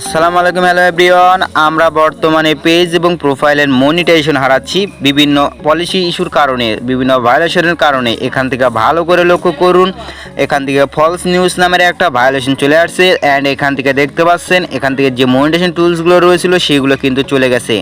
আসসালামু আলাইকুম, hello everyone. আমরা বর্তমানে পেজ এবং প্রোফাইলের মনিটাইজেশন হারাচ্ছি বিভিন্ন পলিসি ইস্যুর কারণে, বিভিন্ন ভায়োলেশনের কারণে। এখান থেকে ভালো করে লক্ষ্য করুন। এখান থেকে ফলস নিউজ নামের একটা ভায়োলেশন চলে আসছে অ্যান্ড এখান থেকে দেখতে পাচ্ছেন, এখান থেকে যে মনিটাইজেশন টুলসগুলো রয়েছিল সেগুলো কিন্তু চলে গেছে।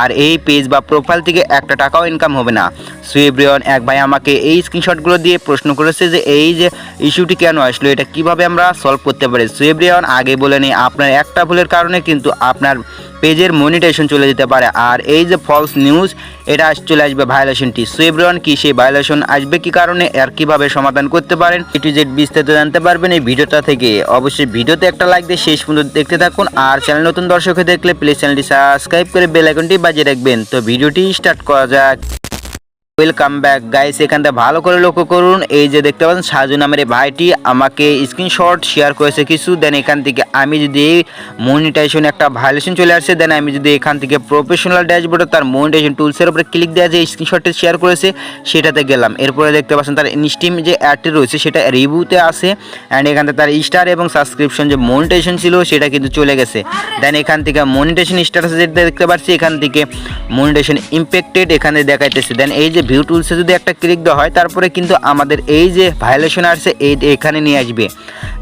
আর এই পেজ বা প্রোফাইল থেকে একটা টাকাও ইনকাম হবে না। সো এভরিওয়ান এক ভাই আমাকে এই স্ক্রিনশটগুলো দিয়ে প্রশ্ন করেছে যে এই যে ইস্যুটি কেন আসলো, এটা কীভাবে আমরা সলভ করতে পারি? সো এভরিওয়ান আগে বলে নিই, আপনার একটা ভুলের কারণে কিন্তু আপনার পেজের মনিটেশন চলে যেতে পারে। আর এই যে ফলস নিউজ এটা চলে আসবে ভায়োলেশনটি সো এভরিওয়ান কি সেই ভায়োলেশন আসবে কি কারণে? আর কীভাবে সমাধান করতে পারেন? এটি যে বিস্তারিত জানতে পারবেন এই ভিডিওটা থেকে। অবশ্যই ভিডিওতে একটা লাইক দিয়ে শেষ পর্যন্ত দেখতে থাকুন। আর চ্যানেল নতুন দর্শক হয়ে দেখলে প্লিজ চ্যানেলটি সাবস্ক্রাইব করে বেল আইকনটি বাজিয়ে রাখবেন। তো, ভিডিওটি স্টার্ট করা যাক। ওয়েলকাম ব্যাক গাইস এখান থেকে ভালো করে লক্ষ্য করুন। এই যে দেখতে পাচ্ছেন, সাজু নামের এই ভাইটি আমাকে স্ক্রিনশট শেয়ার করেছে কিছু। দেন এখান থেকে আমি যদি মনিটাইজেশন একটা ভায়োলেশন চলে আসছে দেন আমি যদি এখান থেকে প্রফেশনাল ড্যাশবোর্ডে তার মনিটাইজেশন টুলসের উপরে ক্লিক দেওয়া যে স্ক্রিনশটটি শেয়ার করেছে, সেটাতে গেলাম। এরপরে দেখতে পাচ্ছেন, তার ইনস্টিম যে অ্যাডটি রয়েছে, সেটা রিভিউতে আছে অ্যান্ড এখান থেকে তার স্টার এবং সাবস্ক্রিপশন যে মনিটাইজেশন ছিল, সেটা কিন্তু চলে গেছে। দেন এখান থেকে মনিটাইজেশন স্ট্যাটাস যেটা দেখতে পাচ্ছি, এখান থেকে মনিটাইজেশন ইম্প্যাক্টেড এখানে দেখাইতেছে। দেন এই যে ভিউ টুলসে যদি একটা ক্লিক দেওয়া হয়, তারপরে কিন্তু আমাদের এই যে ভায়োলেশন আসছে, এই এখানে নিয়ে আসবে।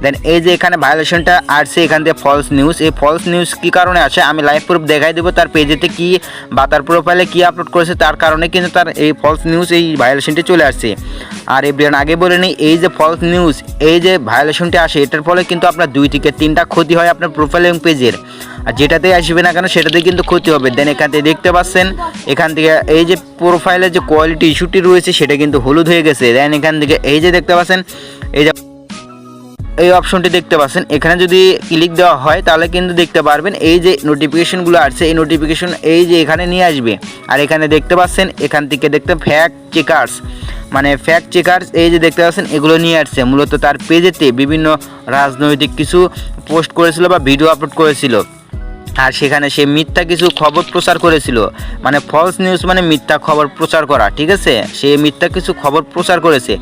দেন এই যে এখানে ভায়োলেশনটা আসছে, এখান থেকে ফলস নিউজ এই ফলস নিউজ কী কারণে আসে? আমি লাইভ প্রুফ দেখাই দেবো তার পেজেতে কি বা তার প্রোফাইলে কি আপলোড করেছে, তার কারণে কিন্তু তার এই ফলস নিউজ এই ভায়োলেশনটি চলে আসছে। আর এই ব্রিয়ান আগে বলে নিই, এই যে ফলস নিউজ এই যে ভায়োলেশনটি আসে, এটার ফলে কিন্তু আপনার দুই থেকে তিনটা ক্ষতি হয় আপনার প্রোফাইল এবং পেজের আর যেটাতেই আসবে না কেন সেটাতে কিন্তু ক্ষতি হবে। দেন এখান থেকে দেখতে পাচ্ছেন, এখান থেকে এই যে প্রোফাইলের যে কোয়ালিটি ইস্যুটি রয়েছে, সেটা কিন্তু হলুদ হয়ে গেছে। দেন এখান থেকে এই যে দেখতে পাচ্ছেন, এই যে এই অপশনটি দেখতে পাচ্ছেন, এখানে যদি ক্লিক দেওয়া হয়, তাহলে কিন্তু দেখতে পারবেন, এই যে নোটিফিকেশনগুলো আসছে, এই নোটিফিকেশন এই যে এখানে নিয়ে আসবে। আর এখানে দেখতে পাচ্ছেন, এখান থেকে দেখতে ফ্যাক্ট চেকার্স মানে ফ্যাক্ট চেকার্স এই যে দেখতে পাচ্ছেন, এগুলো নিয়ে আসছে। মূলত তার পেজেতে বিভিন্ন রাজনৈতিক কিছু পোস্ট করেছিল বা ভিডিও আপলোড করেছিল। আর সেখানে সে মিথ্যা কিছু খবর প্রচার করেছিল। মানে ফলস নিউজ মানে মিথ্যা খবর প্রচার করা, ঠিক আছে? সে মিথ্যা কিছু খবর প্রচার করেছে।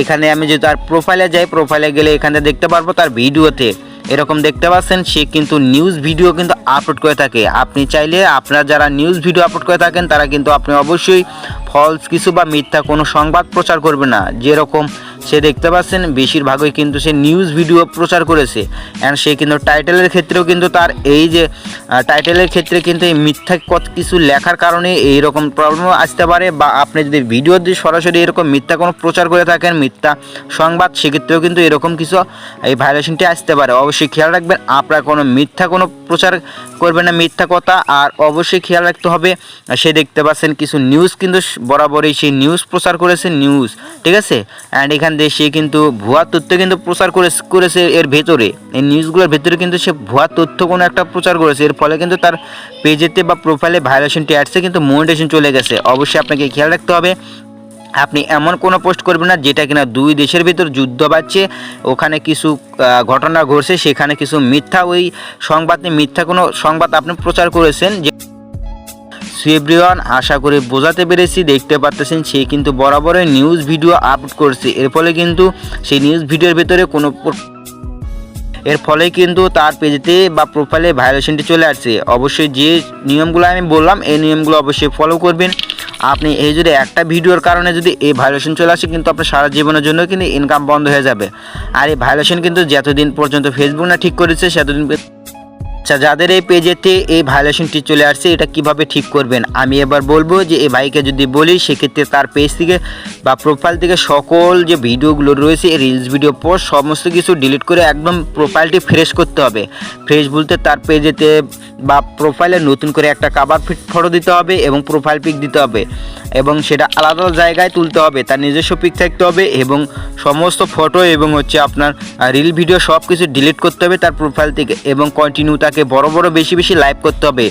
এখানে আমি যদি তার প্রোফাইলে যাই প্রোফাইলে গেলে এখানে দেখতে পারব তার ভিডিওতে। এরকম দেখতে পাচ্ছেন, সে কিন্তু নিউজ ভিডিও কিন্তু আপলোড করে থাকে। আপনি চাইলে আপনারা যারা নিউজ ভিডিও আপলোড করে থাকেন, তারা কিন্তু আপনি অবশ্যই ফলস কিছু বা মিথ্যা কোনো সংবাদ প্রচার করবে না। যেরকম সে দেখতে পাচ্ছেন, বেশিরভাগই কিন্তু সে নিউজ ভিডিও প্রচার করেছে। অ্যান্ড সে কিন্তু টাইটেলের ক্ষেত্রেও কিন্তু তার এই যে টাইটেলের ক্ষেত্রে কিন্তু এই মিথ্যা কত কিছু লেখার কারণে এই রকম প্রবলেমও আসতে পারে। বা আপনি যদি ভিডিও দিয়ে সরাসরি এরকম মিথ্যা কোনো প্রচার করে থাকেন, মিথ্যা সংবাদ, সেক্ষেত্রেও কিন্তু এরকম কিছু এই ভায়োলেশনটি আসতে পারে। অবশ্যই খেয়াল রাখবেন, আপনারা কোনো মিথ্যা কোনো প্রচার করবেন না মিথ্যা কথা, আর অবশ্যই খেয়াল রাখতে হবে, সে দেখতে পাচ্ছেন কিছু নিউজ কিন্তু বরাবরই সেই নিউজ প্রচার করেছে নিউজ ঠিক আছে? অ্যান্ড এখান থেকে সে কিন্তু ভুয়া তথ্য কিন্তু প্রচার করে, করেছে এর ভেতরে। এই নিউজগুলোর ভেতরে কিন্তু সে ভুয়া তথ্য কোনো একটা প্রচার করেছে, এর ফলে কিন্তু তার পেজেতে বা প্রোফাইলে ভায়োলেশনটি অ্যাডসে কিন্তু মনিটেশন চলে গেছে। অবশ্যই আপনাকে খেয়াল রাখতে হবে। আপনি এমন কোনো পোস্ট করবেন না যেটা কিনা দুই দেশের ভিতর যুদ্ধ বাজছে ওখানে কিছু ঘটনা ঘটছে, সেখানে কিছু মিথ্যা, ওই সংবাদ মিথ্যা কোনো সংবাদ আপনি প্রচার করেছেন যে এভরিওয়ান আশা করে বোঝাতে পেরেছি, দেখতে পাচ্ছেন সে কিন্তু বরাবরই নিউজ ভিডিও আপলোড করছে। এর ফলে কিন্তু সেই নিউজ ভিডিওর ভিতরে কোনো এর ফলে কিন্তু তার পেজেতে বা প্রোফাইলে ভায়োলেশনটি চলে আসছে। অবশ্যই যে নিয়মগুলো আমি বললাম, এই নিয়মগুলো অবশ্যই ফলো করবেন। আপনি এই যদি একটা ভিডিওর কারণে যদি এই ভায়োলেশন চলে আসে, কিন্তু আপনার সারা জীবনের জন্য কিন্তু ইনকাম বন্ধ হয়ে যাবে। আর এই ভায়োলেশন কিন্তু যতদিন পর্যন্ত ফেসবুক না ঠিক করেছে, সেতদিন আচ্ছা যাদের এই পেজেতে এই ভায়োলেশনটি চলে আসছে, এটা কীভাবে ঠিক করবেন? আমি এবার বলব যে এই ভাইকে যদি বলি, সেক্ষেত্রে তার পেজ থেকে বা প্রোফাইল থেকে সকল যে ভিডিওগুলো রয়েছে এই রিলস ভিডিও পোস্ট সমস্ত কিছু ডিলিট করে একদম প্রোফাইলটি ফ্রেশ করতে হবে। ফ্রেশ বলতে তার পেজেতে বা প্রোফাইলে নতুন করে একটা কাবার ফিট ফটো দিতে হবে এবং প্রোফাইল পিক দিতে হবে এবং সেটা আলাদা জায়গায় তুলতে হবে, তার নিজস্ব পিক থাকতে হবে এবং সমস্ত ফটো এবং হচ্ছে আপনার রিল ভিডিও সব কিছু ডিলিট করতে হবে তার প্রোফাইল থেকে এবং কন্টিনিউ তাকে বড় বড় বেশি বেশি লাইভ করতে হবে।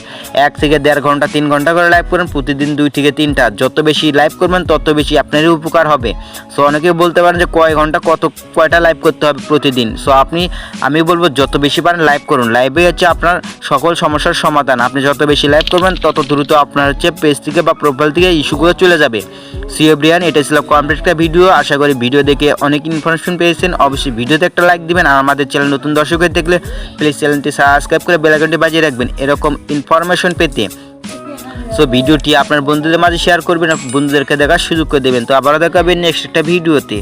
এক থেকে দেড় ঘণ্টা, তিন ঘণ্টা করে লাইভ করেন, প্রতিদিন দুই থেকে তিনটা। যত বেশি লাইভ করবেন, তত বেশি আপনারই উপকার হবে। সো অনেকে বলতে পারেন যে, কয় ঘণ্টা, কত, কয়টা লাইভ করতে হবে প্রতিদিন? সো আপনি, আমি বলব, যত বেশি পারেন লাইভ করুন। লাইভে হচ্ছে আপনার সকল সমস্যার সমাধান। আপনি যত বেশি লাইভ করবেন, তত দ্রুত আপনার হচ্ছে পেজ থেকে বা প্রোফাইল থেকে ইস্যুগুলো চলে যাবে। সিও ব্রিয়ান এটা ছিল কমপ্লিট একটা ভিডিও আশা করি ভিডিও দেখে অনেক ইনফরমেশন পেয়েছেন। অবশ্যই ভিডিওতে একটা লাইক দিবেন। আর আমাদের চ্যানেল নতুন দর্শক হয়ে দেখলে প্লিজ চ্যানেলটি সাবস্ক্রাইব করে বেলাইকনটি বাজিয়ে রাখবেন। এরকম ইনফরমেশন পেতে। সো ভিডিওটি আপনার বন্ধুদের মাঝে শেয়ার করবেন, বন্ধুদেরকে দেখার সুযোগ করে দেবেন। তো আবারও দেখাবেন নেক্সট একটা ভিডিওতে।